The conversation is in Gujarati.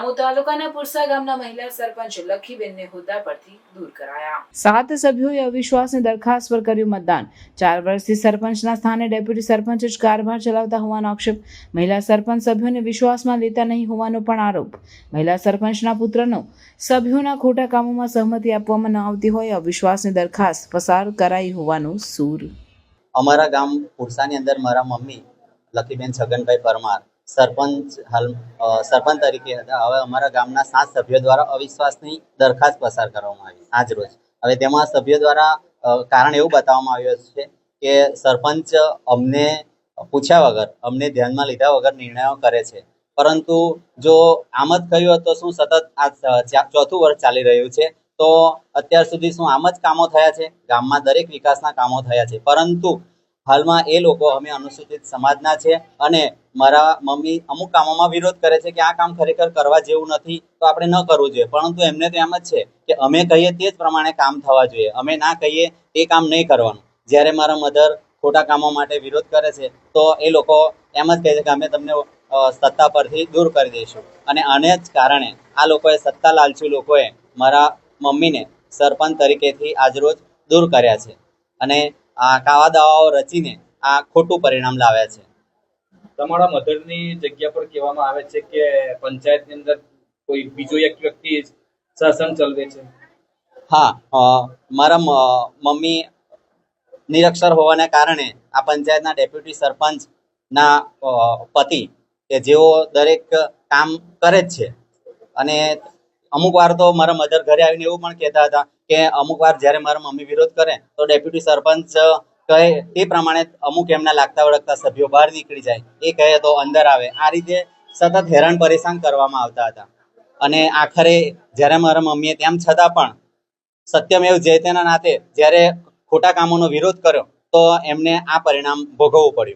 આમોદ તાલુકાના પુરસા ગામના મહિલા સરપંચ લખીબેનને હોદ્દા પરથી દૂર કરાયા. સાત સભ્યોએ અવિશ્વાસની દરખાસ્ત પર કર્યું મતદાન. ચાર વર્ષથી સરપંચના સ્થાને ડેપ્યુટી સરપંચ જ કારભાર ચલાવતા હોવાનો આક્ષેપ. મહિલા સરપંચ સભ્યોને વિશ્વાસમાં લેતા નહીં હોવાનો પણ આરોપ. મહિલા સરપંચના પુત્રનો સભ્યોના ખોટા કામોમાં સહમતિ આપવામાં ન આવતી હોય અવિશ્વાસની દરખાસ્ત પસાર કરાઈ હોવાનું સૂર. અમારા ગામ પુરસાની અંદર મારા મમ્મી લખીબેન છગનભાઈ પરમાર સરપંચ હાલ સરપંચ તરીકે હતા હવે અમારા ગામના સાત સભ્યો દ્વારા અવિશ્વાસની દરખાસ્ત પસાર કરવામાં આવી આજ રોજ. હવે તેમાં સભ્યો દ્વારા કારણ એવું બતાવવામાં આવ્યું છે કે સરપંચ અમને પૂછ્યા વગર, અમને ધ્યાનમાં લીધા વગર નિર્ણયો કરે છે. પરંતુ જો આમ જ કહ્યું તો શું સતત આ ચોથું વર્ષ ચાલી રહ્યું છે, તો અત્યાર સુધી શું આમ જ કામો થયા છે? ગામમાં દરેક વિકાસના કામો થયા છે. પરંતુ હાલમાં એ લોકો અમે અનુસૂચિત સમાજના છે અને મારા મમ્મી અમુક કામોમાં વિરોધ કરે છે કે આ કામ ખરેખર કરવા જેવું નથી, તો આપણે ન કરવું જોઈએ. પરંતુ એમને તો એમ જ છે કે અમે કહીએ તે જ પ્રમાણે કામ થવા જોઈએ. અમે ના કહીએ તે કામ નહીં કરવાનું. જ્યારે મારા મધર ખોટા કામો માટે વિરોધ કરે છે, તો એ લોકો એમ જ કહે છે કે અમે તમને સત્તા પરથી દૂર કરી દઈશું. અને આને જ કારણે આ લોકોએ સત્તા લાલચી લોકોએ મારા મમ્મીને સરપંચ તરીકેથી આજરોજ દૂર કર્યા છે. અને આ કાવા દાવાઓ રચીને આ ખોટું પરિણામ લાવ્યા છે. તમારા મધરની જગ્યા પર કહેવામાં આવે છે કે પંચાયતની અંદર કોઈ બીજો એક વ્યક્તિ શાસન ચલવે છે? હા મારા મમ્મી નિરક્ષર હોવાને કારણે આ પંચાયતના ડેપ્યુટી સરપંચના ના પતિ કે જેઓ દરેક કામ કરે જ છે. અને અમુક વાર તો મારા મધર ઘરે આવીને એવું પણ કહેતા હતા કે અમુક વાર જ્યારે મારા મમ્મી વિરોધ કરે તો ડેપ્યુટી સરપંચ કહે, તે પ્રમાણે અમુક એમના લાગતા વળગતા સભ્યો બહાર નીકળી જાય. એ કહે તો અંદર આવે. આ રીતે સતત હેરાન પરેશાન કરવામાં આવતા હતા. અને આખરે જ્યારે મારા મમ્મીએ તેમ છતાં પણ સત્યમેવ જયતેના નાતે જ્યારે ખોટા કામોનો વિરોધ કર્યો, તો એમને આ પરિણામ ભોગવવું પડ્યું.